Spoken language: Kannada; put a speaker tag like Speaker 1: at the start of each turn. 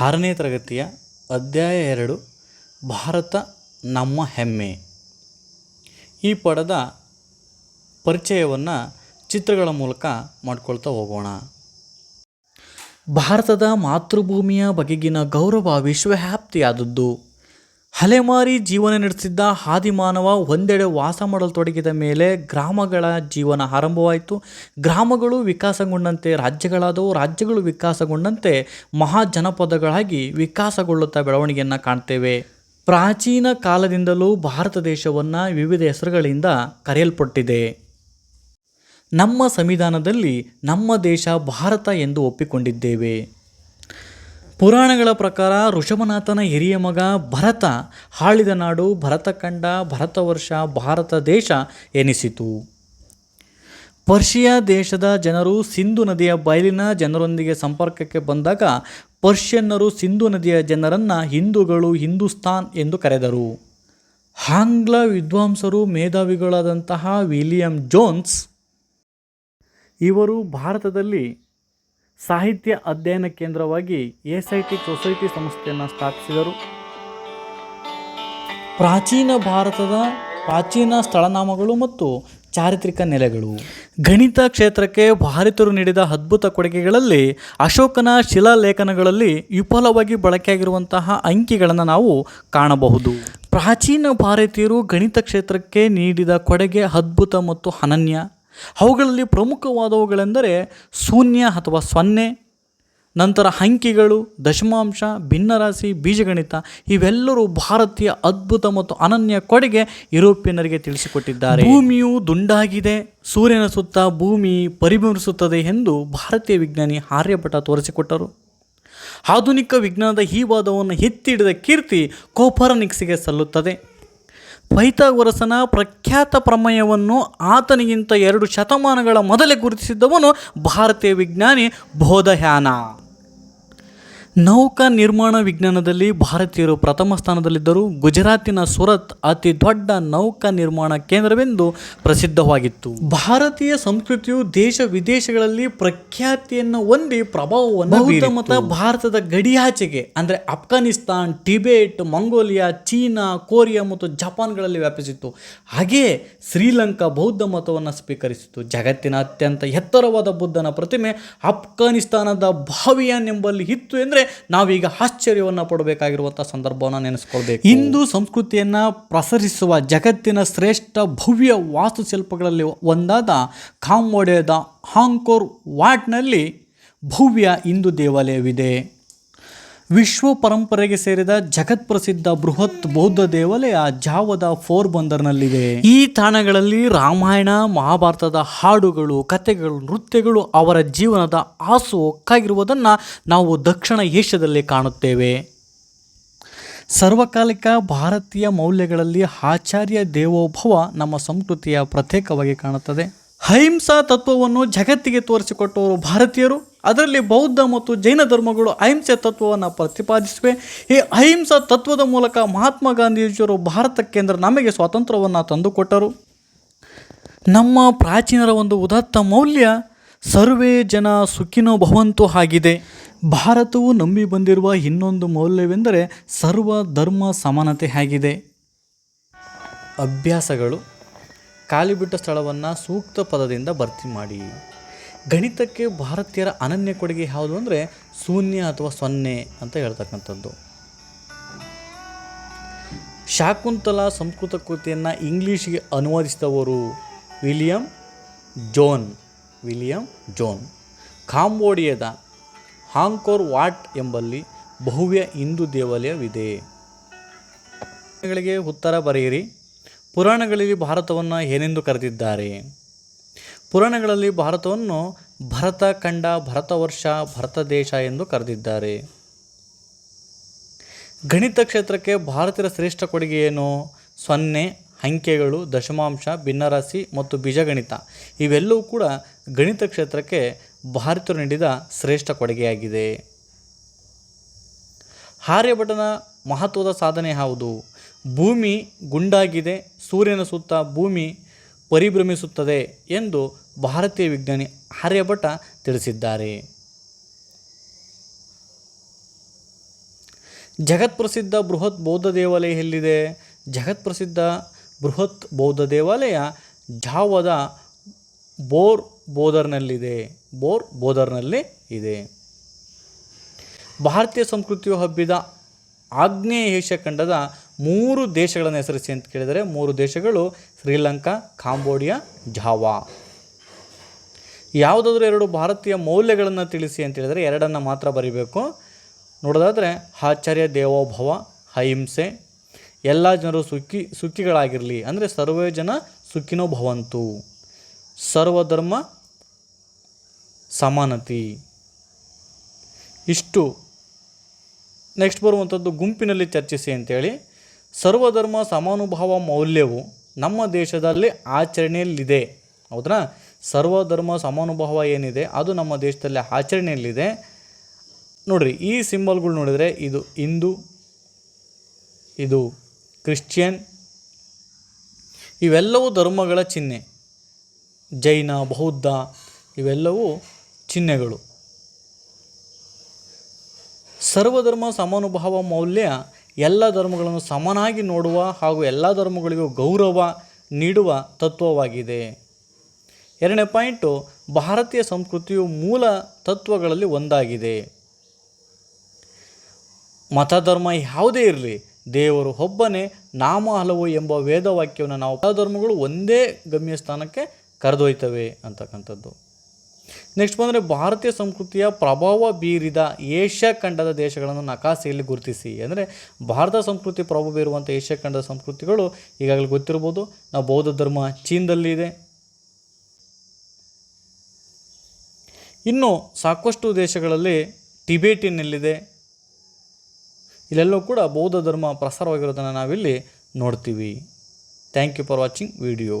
Speaker 1: ಆರನೇ ತರಗತಿಯ ಅಧ್ಯಾಯ ಎರಡು, ಭಾರತ ನಮ್ಮ ಹೆಮ್ಮೆ. ಈ ಪಡದ ಪರಿಚಯವನ್ನು ಚಿತ್ರಗಳ ಮೂಲಕ ಮಾಡ್ಕೊಳ್ತಾ ಹೋಗೋಣ. ಭಾರತದ ಮಾತೃಭೂಮಿಯ ಬಗೆಗಿನ ಗೌರವ ವಿಶ್ವವ್ಯಾಪ್ತಿಯಾದದ್ದು. ಅಲೆಮಾರಿ ಜೀವನ ನಡೆಸಿದ್ದ ಆದಿಮಾನವ ಒಂದೆಡೆ ವಾಸ ಮಾಡಲು ತೊಡಗಿದ ಮೇಲೆ ಗ್ರಾಮಗಳ ಜೀವನ ಆರಂಭವಾಯಿತು. ಗ್ರಾಮಗಳು ವಿಕಾಸಗೊಂಡಂತೆ, ರಾಜ್ಯಗಳಾದವು ರಾಜ್ಯಗಳು ವಿಕಾಸಗೊಂಡಂತೆ ಮಹಾಜನಪದಗಳಾಗಿ ವಿಕಾಸಗೊಳ್ಳುತ್ತಾ ಬೆಳವಣಿಗೆಯನ್ನು ಕಾಣ್ತೇವೆ. ಪ್ರಾಚೀನ ಕಾಲದಿಂದಲೂ ಭಾರತ ದೇಶವನ್ನು ವಿವಿಧ ಹೆಸರುಗಳಿಂದ ಕರೆಯಲ್ಪಟ್ಟಿದೆ. ನಮ್ಮ ಸಂವಿಧಾನದಲ್ಲಿ ನಮ್ಮ ದೇಶ ಭಾರತ ಎಂದು ಒಪ್ಪಿಕೊಂಡಿದ್ದೇವೆ. ಪುರಾಣಗಳ ಪ್ರಕಾರ ಋಷಭನಾಥನ ಹಿರಿಯ ಮಗ ಭರತ ಹಾಳಿದ ನಾಡು ಭರತಖಂಡ ಭರತವರ್ಷ ಭಾರತ ದೇಶ ಎನಿಸಿತು. ಪರ್ಷಿಯಾ ದೇಶದ ಜನರು ಸಿಂಧು ನದಿಯ ಬಯಲಿನ ಜನರೊಂದಿಗೆ ಸಂಪರ್ಕಕ್ಕೆ ಬಂದಾಗ ಪರ್ಷಿಯನ್ನರು ಸಿಂಧು ನದಿಯ ಜನರನ್ನು ಹಿಂದೂಗಳು ಹಿಂದೂಸ್ತಾನ್ ಎಂದು ಕರೆದರು. ಆಂಗ್ಲ ವಿದ್ವಾಂಸರು ಮೇಧಾವಿಗಳಾದಂತಹ ವಿಲಿಯಂ ಜೋನ್ಸ್ ಇವರು ಭಾರತದಲ್ಲಿ ಸಾಹಿತ್ಯ ಅಧ್ಯಯನ ಕೇಂದ್ರವಾಗಿ ಎಸೈಟಿಕ್ ಸೊಸೈಟಿ ಸಂಸ್ಥೆಯನ್ನು ಸ್ಥಾಪಿಸಿದರು. ಪ್ರಾಚೀನ ಭಾರತದ ಪ್ರಾಚೀನ ಸ್ಥಳನಾಮಗಳು ಮತ್ತು ಚಾರಿತ್ರಿಕ ನೆಲೆಗಳು. ಗಣಿತ ಕ್ಷೇತ್ರಕ್ಕೆ ಭಾರತರು ನೀಡಿದ ಅದ್ಭುತ ಕೊಡುಗೆಗಳಲ್ಲಿ ಅಶೋಕನ ಶಿಲಾಲೇಖನಗಳಲ್ಲಿ ವಿಫಲವಾಗಿ ಬಳಕೆಯಾಗಿರುವಂತಹ ಅಂಕಿಗಳನ್ನು ನಾವು ಕಾಣಬಹುದು. ಪ್ರಾಚೀನ ಭಾರತೀಯರು ಗಣಿತ ಕ್ಷೇತ್ರಕ್ಕೆ ನೀಡಿದ ಕೊಡುಗೆ ಅದ್ಭುತ ಮತ್ತು ಅನನ್ಯ. ಅವುಗಳಲ್ಲಿ ಪ್ರಮುಖವಾದವುಗಳೆಂದರೆ ಶೂನ್ಯ ಅಥವಾ ಸೊನ್ನೆ, ನಂತರ ಅಂಕಿಗಳು, ದಶಮಾಂಶ, ಭಿನ್ನರಾಶಿ, ಬೀಜಗಣಿತ, ಇವೆಲ್ಲರೂ ಭಾರತೀಯ ಅದ್ಭುತ ಮತ್ತು ಅನನ್ಯ ಕೊಡುಗೆ ಯುರೋಪಿಯನ್ನರಿಗೆ ತಿಳಿಸಿಕೊಟ್ಟಿದ್ದಾರೆ. ಭೂಮಿಯು ದುಂಡಾಗಿದೆ, ಸೂರ್ಯನ ಸುತ್ತ ಭೂಮಿ ಪರಿಭ್ರಮಿಸುತ್ತದೆ ಎಂದು ಭಾರತೀಯ ವಿಜ್ಞಾನಿ ಆರ್ಯಭಟ ತೋರಿಸಿಕೊಟ್ಟರು. ಆಧುನಿಕ ವಿಜ್ಞಾನದ ಈ ವಾದವನ್ನು ಎತ್ತಿಡಿದ ಕೀರ್ತಿ ಕೋಪರನಿಕ್ಸ್ಗೆ ಸಲ್ಲುತ್ತದೆ. ಪೈಥಾಗೊರಸನ ಪ್ರಖ್ಯಾತ ಪ್ರಮೇಯವನ್ನು ಆತನಿಗಿಂತ ಎರಡು ಶತಮಾನಗಳ ಮೊದಲೇ ಗುರುತಿಸಿದ್ದವನು ಭಾರತೀಯ ವಿಜ್ಞಾನಿ ಬೋಧಯಾನ. ನೌಕಾ ನಿರ್ಮಾಣ ವಿಜ್ಞಾನದಲ್ಲಿ ಭಾರತೀಯರು ಪ್ರಥಮ ಸ್ಥಾನದಲ್ಲಿದ್ದರು ಗುಜರಾತಿನ ಸುರತ್ ಅತಿ ದೊಡ್ಡ ನೌಕಾ ನಿರ್ಮಾಣ ಕೇಂದ್ರವೆಂದು ಪ್ರಸಿದ್ಧವಾಗಿತ್ತು. ಭಾರತೀಯ ಸಂಸ್ಕೃತಿಯು ದೇಶ ವಿದೇಶಗಳಲ್ಲಿ ಪ್ರಖ್ಯಾತಿಯನ್ನು ಹೊಂದಿ ಪ್ರಭಾವವನ್ನು ಮತ ಭಾರತದ ಗಡಿಯಾಚೆಗೆ, ಅಂದರೆ Afghanistan, Tibet, Mongolia, China, Korea ಮತ್ತು ಜಪಾನ್ಗಳಲ್ಲಿ ವ್ಯಾಪಿಸಿತ್ತು. ಹಾಗೆಯೇ ಶ್ರೀಲಂಕಾ ಬೌದ್ಧ ಮತವನ್ನು ಸ್ವೀಕರಿಸಿತು ಜಗತ್ತಿನ ಅತ್ಯಂತ ಎತ್ತರವಾದ ಬುದ್ಧನ ಪ್ರತಿಮೆ ಅಫ್ಘಾನಿಸ್ತಾನದ ಭಾವಿಯಾನ್ ಎಂಬಲ್ಲಿ ಇತ್ತು ಎಂದರೆ ನಾವೀಗ ಆಶ್ಚರ್ಯವನ್ನು ಪಡಬೇಕಾಗಿರುವಂಥ ಸಂದರ್ಭವನ್ನು ನೆನೆಸ್ಕೊಳ್ಬೇಕು. ಹಿಂದೂ ಸಂಸ್ಕೃತಿಯನ್ನು ಪ್ರಸರಿಸುವ ಜಗತ್ತಿನ ಶ್ರೇಷ್ಠ ಭವ್ಯ ವಾಸ್ತುಶಿಲ್ಪಗಳಲ್ಲಿ ಒಂದಾದ ಕಾಂಬೋಡಿಯಾದ ಹಾಂಕೋರ್ ವಾಟ್ನಲ್ಲಿ ಭವ್ಯ ಹಿಂದೂ ದೇವಾಲಯವಿದೆ. ವಿಶ್ವ ಪರಂಪರೆಗೆ ಸೇರಿದ ಜಗತ್ಪ್ರಸಿದ್ಧ ಬೃಹತ್ ಬೌದ್ಧ ದೇವಾಲಯ ಜಾವದ ಫೋರ್ ಬಂದರ್ನಲ್ಲಿದೆ. ಈ ತಾಣಗಳಲ್ಲಿ ರಾಮಾಯಣ, ಮಹಾಭಾರತದ ಹಾಡುಗಳು, ಕಥೆಗಳು, ನೃತ್ಯಗಳು ಅವರ ಜೀವನದ ಆಸು ಒಕ್ಕಾಗಿರುವುದನ್ನು ನಾವು ದಕ್ಷಿಣ ಏಷ್ಯಾದಲ್ಲಿ ಕಾಣುತ್ತೇವೆ. ಸರ್ವಕಾಲಿಕ ಭಾರತೀಯ ಮೌಲ್ಯಗಳಲ್ಲಿ ಆಚಾರ್ಯ ದೇವೋಭವ ನಮ್ಮ ಸಂಸ್ಕೃತಿಯ ಪ್ರತ್ಯೇಕವಾಗಿ ಕಾಣುತ್ತದೆ. ಅಹಿಂಸಾ ತತ್ವವನ್ನು ಜಗತ್ತಿಗೆ ತೋರಿಸಿಕೊಟ್ಟವರು ಭಾರತೀಯರು. ಅದರಲ್ಲಿ ಬೌದ್ಧ ಮತ್ತು ಜೈನ ಧರ್ಮಗಳು ಅಹಿಂಸೆ ತತ್ವವನ್ನು ಪ್ರತಿಪಾದಿಸಿವೆ. ಈ ಅಹಿಂಸಾ ತತ್ವದ ಮೂಲಕ ಮಹಾತ್ಮ ಗಾಂಧೀಜಿಯವರು ಭಾರತಕ್ಕೆ ಅಂದರೆ ನಮಗೆ ಸ್ವಾತಂತ್ರ್ಯವನ್ನು ತಂದುಕೊಟ್ಟರು. ನಮ್ಮ ಪ್ರಾಚೀನರ ಒಂದು ಉದಾತ್ತ ಮೌಲ್ಯ ಸರ್ವೇ ಜನ ಸುಖಿನೋ ಭವಂತು ಆಗಿದೆ. ಭಾರತವು ನಂಬಿ ಬಂದಿರುವ ಇನ್ನೊಂದು ಮೌಲ್ಯವೆಂದರೆ ಸರ್ವ ಧರ್ಮ ಸಮಾನತೆ ಆಗಿದೆ. ಅಭ್ಯಾಸಗಳು ಖಾಲಿ ಬಿಟ್ಟ ಸ್ಥಳವನ್ನು ಸೂಕ್ತ ಪದದಿಂದ ಭರ್ತಿ ಮಾಡಿ. ಗಣಿತಕ್ಕೆ ಭಾರತೀಯರ ಅನನ್ಯ ಕೊಡುಗೆ ಯಾವುದು ಅಂದರೆ ಶೂನ್ಯ ಅಥವಾ ಸೊನ್ನೆ ಅಂತ ಹೇಳ್ತಕ್ಕಂಥದ್ದು. ಶಾಕುಂತಲ ಸಂಸ್ಕೃತ ಕೃತಿಯನ್ನು ಇಂಗ್ಲೀಷಿಗೆ ಅನುವಾದಿಸಿದವರು ವಿಲಿಯಂ ಜೋನ್ ವಿಲಿಯಂ ಜೋನ್. ಕಾಂಬೋಡಿಯಾದ ಹಾಂಕೋರ್ ವಾಟ್ ಎಂಬಲ್ಲಿ ಭವ್ಯ ಹಿಂದೂ ದೇವಾಲಯವಿದೆ. ಉತ್ತರ ಬರೆಯಿರಿ. ಪುರಾಣಗಳಲ್ಲಿ ಭಾರತವನ್ನು ಏನೆಂದು ಕರೆದಿದ್ದಾರೆ? ಪುರಾಣಗಳಲ್ಲಿ ಭಾರತವನ್ನು ಭರತ ಖಂಡ ಭರತವರ್ಷ ಭರತ ದೇಶ ಎಂದು ಕರೆದಿದ್ದಾರೆ. ಗಣಿತ ಕ್ಷೇತ್ರಕ್ಕೆ ಭಾರತೀಯ ಶ್ರೇಷ್ಠ ಕೊಡುಗೆ ಏನು? ಸೊನ್ನೆ, ಅಂಕೆಗಳು, ದಶಮಾಂಶ, ಭಿನ್ನರಾಶಿ ಮತ್ತು ಬೀಜಗಣಿತ. ಇವೆಲ್ಲವೂ ಕೂಡ ಗಣಿತ ಕ್ಷೇತ್ರಕ್ಕೆ ಭಾರತರು ನೀಡಿದ ಶ್ರೇಷ್ಠ ಕೊಡುಗೆಯಾಗಿದೆ. ಆರ್ಯಭಟನ ಮಹತ್ವದ ಸಾಧನೆ ಯಾವುದು? ಭೂಮಿ ಗುಂಡಾಗಿದೆ, ಸೂರ್ಯನ ಸುತ್ತ ಭೂಮಿ ಪರಿಭ್ರಮಿಸುತ್ತದೆ ಎಂದು ಭಾರತೀಯ ವಿಜ್ಞಾನಿ ಆರ್ಯಭಟ ತಿಳಿಸಿದ್ದಾರೆ. ಜಗತ್ಪ್ರಸಿದ್ಧ ಬೃಹತ್ ಬೌದ್ಧ ದೇವಾಲಯ ಎಲ್ಲಿದೆ? ಜಗತ್ಪ್ರಸಿದ್ಧ ಬೃಹತ್ ಬೌದ್ಧ ದೇವಾಲಯ ಜಾವದ ಬೋರ್ ಬೋದರ್ನಲ್ಲಿದೆ ಬೋರ್ ಬೋದರ್ನಲ್ಲಿ ಇದೆ. ಭಾರತೀಯ ಸಂಸ್ಕೃತಿಯು ಹಬ್ಬಿದ ಆಗ್ನೇಯ ಏಷ್ಯಾ ಖಂಡದ ಮೂರು ದೇಶಗಳನ್ನು ಹೆಸರಿಸಿ ಅಂತ ಕೇಳಿದರೆ ಮೂರು ದೇಶಗಳು ಶ್ರೀಲಂಕಾ, ಕಾಂಬೋಡಿಯಾ, ಜಾವಾ. ಯಾವುದಾದ್ರೂ ಎರಡು ಭಾರತೀಯ ಮೌಲ್ಯಗಳನ್ನು ತಿಳಿಸಿ ಅಂತ ಹೇಳಿದರೆ ಎರಡನ್ನು ಮಾತ್ರ ಬರೀಬೇಕು. ನೋಡೋದಾದರೆ ಆಚಾರ್ಯ ದೇವೋಭವ, ಅಹಿಂಸೆ, ಎಲ್ಲ ಜನರು ಸುಖಿ, ಸುಖಿಗಳಾಗಿರಲಿ. ಅಂದರೆ ಸರ್ವೇ ಜನ ಸುಖಿನೋ ಭವಂತು. ಸರ್ವಧರ್ಮ ಸಮಾನತಿ. ಇಷ್ಟು. ನೆಕ್ಸ್ಟ್ ಬರುವಂಥದ್ದು ಗುಂಪಿನಲ್ಲಿ ಚರ್ಚಿಸಿ ಅಂತೇಳಿ ಸರ್ವಧರ್ಮ ಸಮಾನುಭಾವ ಮೌಲ್ಯವು ನಮ್ಮ ದೇಶದಲ್ಲಿ ಆಚರಣೆಯಲ್ಲಿದೆ. ಹೌದ್ರಾ ಸರ್ವಧರ್ಮ ಸಮಾನುಭಾವ ಏನಿದೆ? ಅದು ನಮ್ಮ ದೇಶದಲ್ಲಿ ಆಚರಣೆಯಲ್ಲಿದೆ. ನೋಡಿರಿ, ಈ ಸಿಂಬಲ್ಗಳು ನೋಡಿದರೆ ಇದು ಹಿಂದೂ, ಇದು ಕ್ರಿಶ್ಚಿಯನ್, ಇವೆಲ್ಲವೂ ಧರ್ಮಗಳ ಚಿಹ್ನೆ. ಜೈನ, ಬೌದ್ಧ, ಇವೆಲ್ಲವೂ ಚಿಹ್ನೆಗಳು. ಸರ್ವಧರ್ಮ ಸಮಾನುಭಾವ ಮೌಲ್ಯ ಎಲ್ಲ ಧರ್ಮಗಳನ್ನು ಸಮನಾಗಿ ನೋಡುವ ಹಾಗೂ ಎಲ್ಲ ಧರ್ಮಗಳಿಗೂ ಗೌರವ ನೀಡುವ ತತ್ವವಾಗಿದೆ. ಎರಡನೇ ಪಾಯಿಂಟು, ಭಾರತೀಯ ಸಂಸ್ಕೃತಿಯು ಮೂಲ ತತ್ವಗಳಲ್ಲಿ ಒಂದಾಗಿದೆ. ಮತಧರ್ಮ ಯಾವುದೇ ಇರಲಿ, ದೇವರು ಒಬ್ಬನೇ ನಾಮ ಹಲವು ಎಂಬ ವೇದವಾಕ್ಯವನ್ನು ನಾವು ಧರ್ಮಗಳು ಒಂದೇ ಗಮ್ಯಸ್ಥಾನಕ್ಕೆ ಕರೆದೊಯ್ತವೆ ಅಂತಕ್ಕಂಥದ್ದು. ನೆಕ್ಸ್ಟ್ ಬಂದರೆ ಭಾರತೀಯ ಸಂಸ್ಕೃತಿಯ ಪ್ರಭಾವ ಬೀರಿದ ಏಷ್ಯಾ ಖಂಡದ ದೇಶಗಳನ್ನು ನಕಾಸೆಯಲ್ಲಿ ಗುರುತಿಸಿ. ಅಂದರೆ ಭಾರತ ಸಂಸ್ಕೃತಿ ಪ್ರಭಾವ ಬೀರುವಂಥ ಏಷ್ಯಾ ಖಂಡದ ಸಂಸ್ಕೃತಿಗಳು ಈಗಾಗಲೇ ಗೊತ್ತಿರ್ಬೋದು ನಾವು ಬೌದ್ಧ ಧರ್ಮ ಚೀನ್ದಲ್ಲಿ ಇದೆ. ಇನ್ನು ಸಾಕಷ್ಟು ದೇಶಗಳಲ್ಲಿ ಟಿಬೇಟಿನಲ್ಲಿದೆ. ಇಲ್ಲೆಲ್ಲೂ ಕೂಡ ಬೌದ್ಧ ಧರ್ಮ ಪ್ರಸಾರವಾಗಿರೋದನ್ನು ನಾವಿಲ್ಲಿ ನೋಡ್ತೀವಿ. Thank you for watching video